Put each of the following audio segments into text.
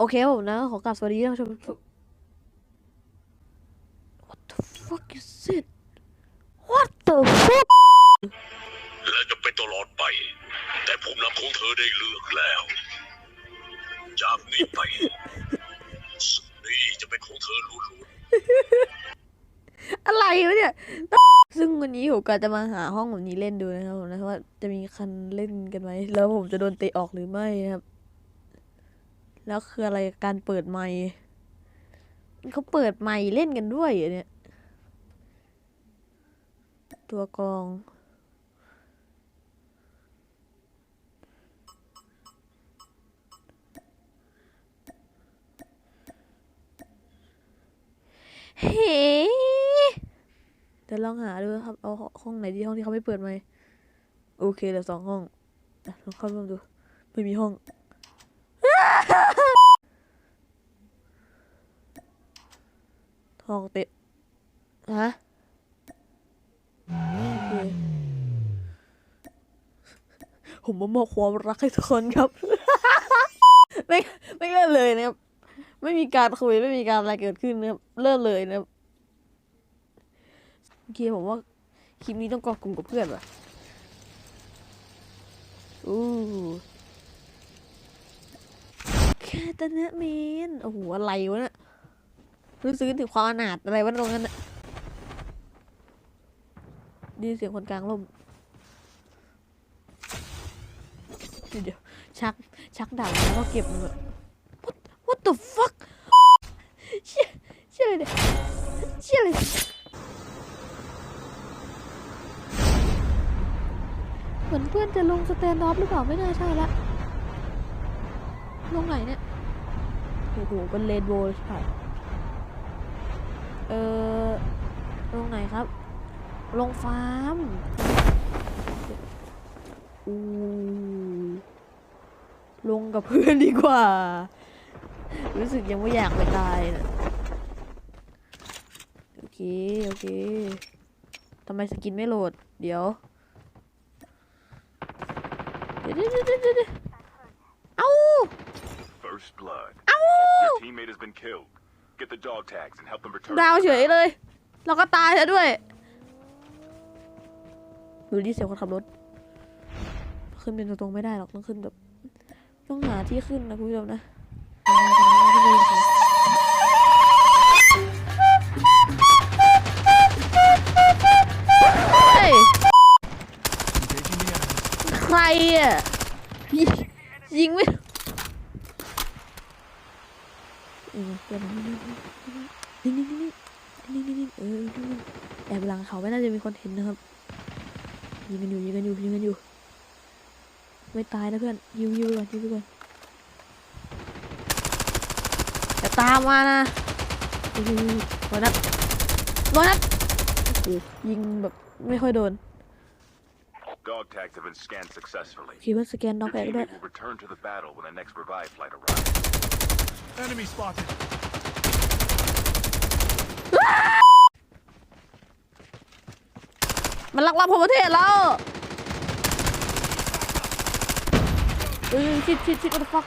โอเคครับผมนะ ขอกลับสวัสดีท่านผู้ชม What the fuck is it What the fuck และจะเป็นตลอดไป แต่ภูมินำของเธอได้เลือกแล้ว จากนี้ไปสิ่งนี้จะเป็นของเธอล้วนอะไรวะเนี่ย ซึ่งวันนี้ผมก็จะมาหาห้องแบบนี้เล่นดูนะครับผมนะว่าจะมีคันเล่นกันไหม แล้วผมจะโดนเตะออกหรือไม่นะครับ แล้วคืออะไรการเปิดไมค์เขาเปิดไมค์เล่นกันด้วยเหรอเนี่ย ตัวกรอง เฮ้เดี๋ยวลองหาดูครับ เอาห้องไหนดีห้องที่เขาไม่เปิดไหมค์โอเคเหลือสองห้องอะลองเข้าร่วมดู ไม่มีห้อง ห้องเตะฮะผมมามอบความรักให้ทุกคนครับ ไม่ไม่เล่นเลยนะครับ ไม่มีการคุยไม่มีการอะไรเกิดขึ้นนะครับเลิกเลยนะครับโอเคผมว่าคลิปนี้ต้องกอกกลุ่มกับเพื่อนว่ะอู้แคตานเมนโอ้โหอะไรวะเนี่ย รู้สึกถึงความอนาถอะไรวะตรงนั้นน่ะดยินเสียงคนกลางร่มเดี๋ยวเดี๋ยวชักชักดาบแล้วก็เก็บมันแบบ what what the fuck เชี่ยเชี่ยอะไรเนี่ยเชี่ยอะไรเหมือนเพื่อนจะลงสแตนด์ออฟหรือเปล่าไม่น่าใช่ละลงไหนเนี่ย โอ้โหเป็นเรนโบว์ใช่ เออลงไหนครับ ลงฟาร์มอู้ลงกับเพื่อนดีกว่า รู้สึกยังไม่อยากไปตายนะโอเค โอเคทำไมสกินไม่โหลด เดี๋ยว เดี๋ยวเดี๋ยวเดี๋ยวเดี๋ยวเดี๋ยวเอ้าๆ First blood. เอ้า Your teammate has been killed. Get the dog tags and help them return. ดาวเฉยเลย เราก็ตายแล้วด้วย ดูดิเสียงคนขับรถ ขึ้นเป็นตรงๆไม่ได้หรอกต้องขึ้นแบบ ต้องหาที่ขึ้นนะคุณผู้ชมนะเฮ้ยใครอะยิงไม่อืม เดี๋ยวนะนิ่งนิ่งนิ่นิ่นิ่นิ่เออนิ่นิ่แอบหลังเขาไม่น่าจะมีคนเห็นนะครับยิงกันอยู่ยิงกันอยู่ยิงกันอยู่ ไม่ตายนะเพื่อนยิงยิงไปก่อนยิงไปก่อนอย่าตามมานะยิงยิงยิงร้อยนัดร้อยนัดยิงแบบไม่ค่อยโดน Dog tags have been scanned successfully. คิดว่าสแกนด็อก Your แอกด้วย Enemy spotted. มันลักลอบของประเทศเราเออชิดชิดชิดก็ตฟัก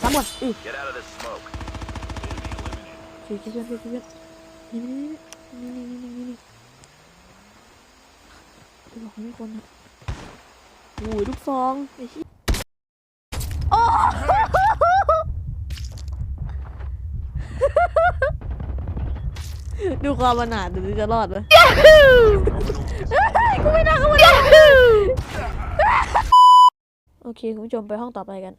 สามหมดอือชิดชิดชิดชิดชิดนี่นี่นี่นี่นี่นี่นี่ดูหลอกไม่คนนะโอ้ยลูกซองไอ้ชี้ ดูความอนาถดูจะรอดไหมกูไม่น่าเข้ามาได้โอเคคุณผู้ชมไปห้องต่อไปกัน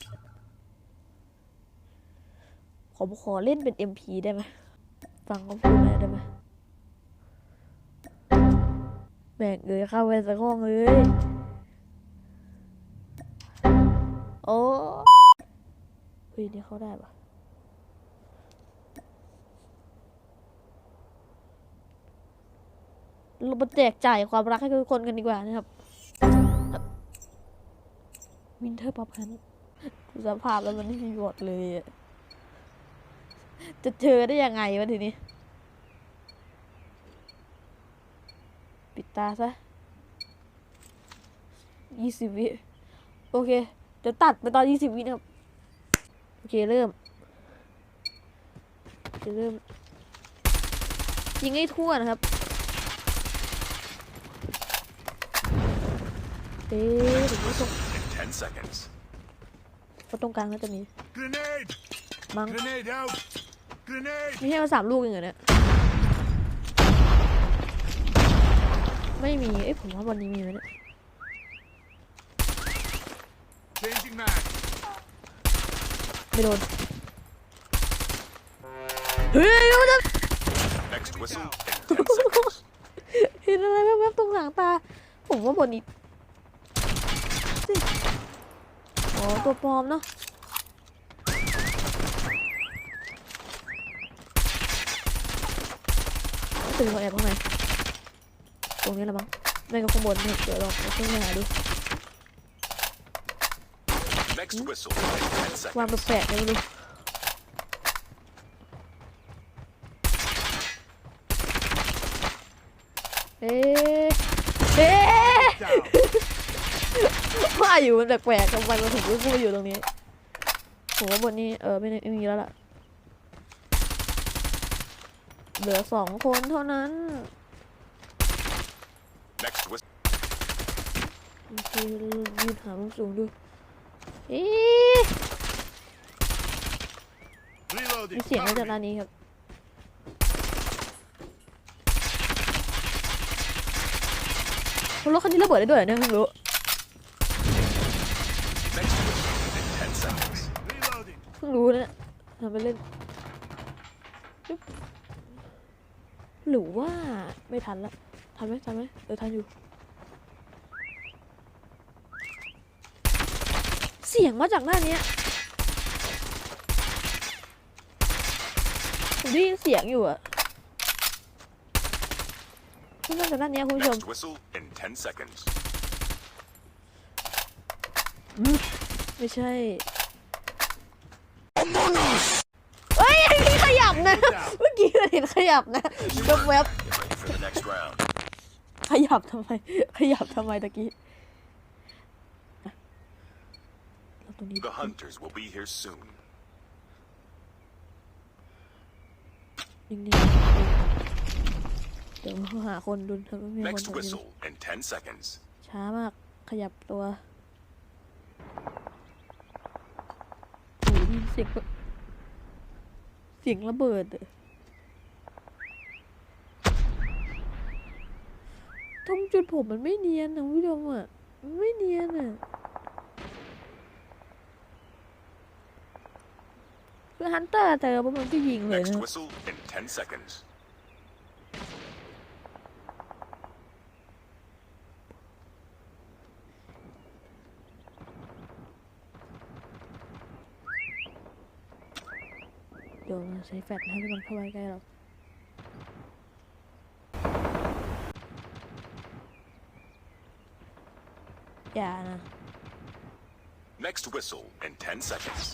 ผมขอเล่นเป็น MP ได้ไหมฟังเขาพูดหน่อยได้ไหมแบ่งเอ้ยเข้าไปสักห้องเลย โอ้เฮ้ยนี่เข้าได้ปะเรา มาแจกจ่ายความรักให้ทุกคนกันดีกว่านะครับวินเทอร์ป๊อปฮันสภาพแล้วมันไม่มีบทเลย จะเจอได้ยังไงวะทีนี้ ปิดตาซะยี่สิบวิ โอเคเดี๋ยวตัดไปตอนยี่สิบวินะครับ โอเค เริ่มโอเคเริ่ม ยิงให้ทั่วนะครับ เอ๊ะถึงไม่ตรง In 10 seconds. เพราะตรงกลางก็จะมี Grenade! มั้ง Grenade out! Grenade! ไม่ใช่มาสามลูกเองเหรอเนี่ยไม่มีเอ้ยผมว่าวันนี้มีไหมเนี่ย Changing mag. ไม่โดนเฮ้ยมันจะ Next whistle in 10 seconds. เห็นอะไรแวบๆตรงหางตา ผมว่าบนนี้สิ อ๋อ ตัวปลอมเนาะตื่นมาแอบข้างในตรงนี้แหละมั้งไม่ก็ข้างบนเนี่ยเดี๋ยวลองเอาขึ้นมาหาดู Next whistle in 10วาง seconds. แปลกๆเลยไม่รู้เอ๊ะเอ๊ะ Down. ว่าอยู่มันแปลกๆทำไมมันถึงไม่พูดอยู่ตรงนี้ผมว่าบทนี้เออไม่ได้ไม่มีแล้วล่ะ เหลือสองคนเท่านั้น Next whistle. โอเคยืนหามุมสูงดูเอ๊ะ Reloading. มีเสียงมา Cover จาก me. ด้านนี้ครับ รถคันนี้ระเบิดได้ด้วยเหรอเนี่ยเพิ่งรู้ พิ่งรู้นะเนี่ยทำไปเล่นจุ๊บหรือว่าไม่ทันละทันไหมทันไหมเออทันอยู่ เสียงมาจากหน้าเนี้ยผมได้ยินเสียงอยู่อะน่าจะด้านเนี้ยคุณผู้ชม Next whistle in 10 seconds. ไม่ใช่ เฮ้ยมีขยับนะ เมื่อกี้เราเห็นขยับนะแวบ Get ready for the next round. ๆขยับทำไม ขยับทำไมตะกี้อะเราตรงนี้ The hunters will be here soon. นิ่งๆเดี๋ยวเขาหาคนดูทำไมไม่มีคน Next ตรงนี้ whistle in 10 seconds. ช้ามาก ขยับตัวโอ้ยได้ยิน เสียงเสียงระเบิดอะตรงจุดผมมันไม่เนียนนะคุณผู้ชมอะมันไม่เนียนอะคือฮันเตอร์เจอปุ๊บมันก็ยิงเลยนะ whistle in 10 seconds. เดี๋ยวเราใช้แฟลชให้มันเข้าไปใกล้เราอย่านะ Next whistle in 10 seconds.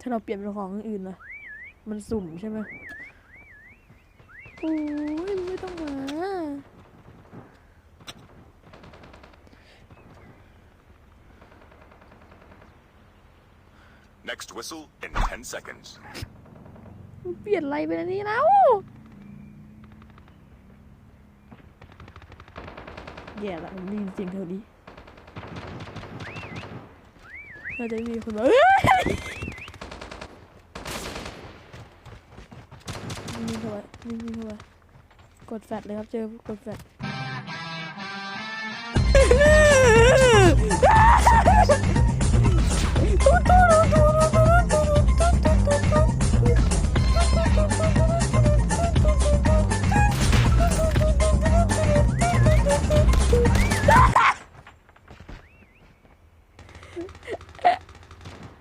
ถ้าเราเปลี่ยนเป็นของอื่นล่ะมันสุ่มใช่ไหมโอ้ยไม่ต้องมา Next whistle in 10 seconds. เปลี่ยนอะไรเป็นอันนี้แล้ว แย่ละมันได้ยินเสียงแถวนี้น่าจะมีคนมาเอ้ยนิ่งๆเข้าไว้นิ่งๆเข้าไว้กดแฟลชเลยครับเจอกดแฟลช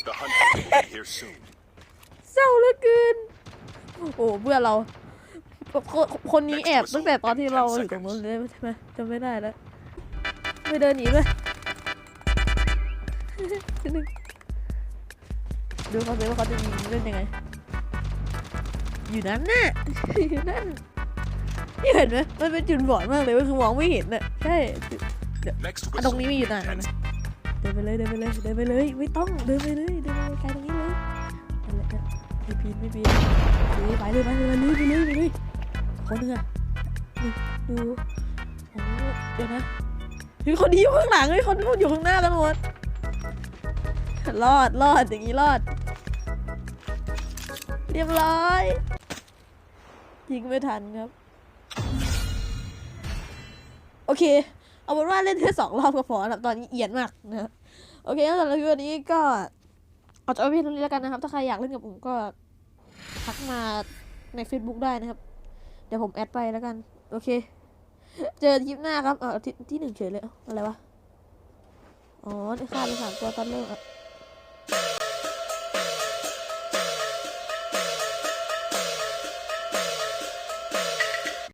The hunters will be here soon. เศร้าเหลือเกินโอ้โหเบื่อเราคนคนนี้แอบตั้งแต่ตอนที่เราอยู่ตรงนู้นเลยใช่ไหมจำไม่ได้แล้วไม่เดินหนีเลยนิดนึงดูเขาสิว่าเขาจะยิงเล่นยังไง อยู่นั้นน่ะอยู่นั่นนี่เห็นไหมมันเป็นจุดบอดมากเลยเว้ยคือมองไม่เห็นน่ะใช่ Next อะตรง whistle. นี้มีอยู่นานนะ เดินไปเลยเดินไปเลยเดินไปเลยไม่ต้องเดินไปเลยเดินไปไกลตรงนี้เลยนั่นแหละเนี่ยไม่ปีนไม่ปีนไปเลยไปเลยไปเลยไปเลยไปเลยคนหนึงอะดูโอ้เดี๋ยวนะมีคนนี้อยู่ข้างหลังเลยคนนู้นอยู่ข้างหน้ากันหมดรอดรอดอย่างนี้รอด เรียบร้อยยิงไม่ทันครับ โอเค เอาเป็นว่าเล่นแค่สองรอบก็พอแล้วตอนนี้เอียนมากนะโอเคสำหรับวันนี้ก็เอาจบเอาเพียงเท่านี้แล้วกันนะครับ ถ้าใครอยากเล่นกับผมก็ทักมาใน Facebook ได้นะครับ เดี๋ยวผมแอดไปแล้วกัน โอเค เจอคลิปหน้าครับเออที่ที่หนึ่งเฉยเลยเอ้าอะไรวะ อ๋อได้ฆ่าไปสามตัวตอนเริ่มอะ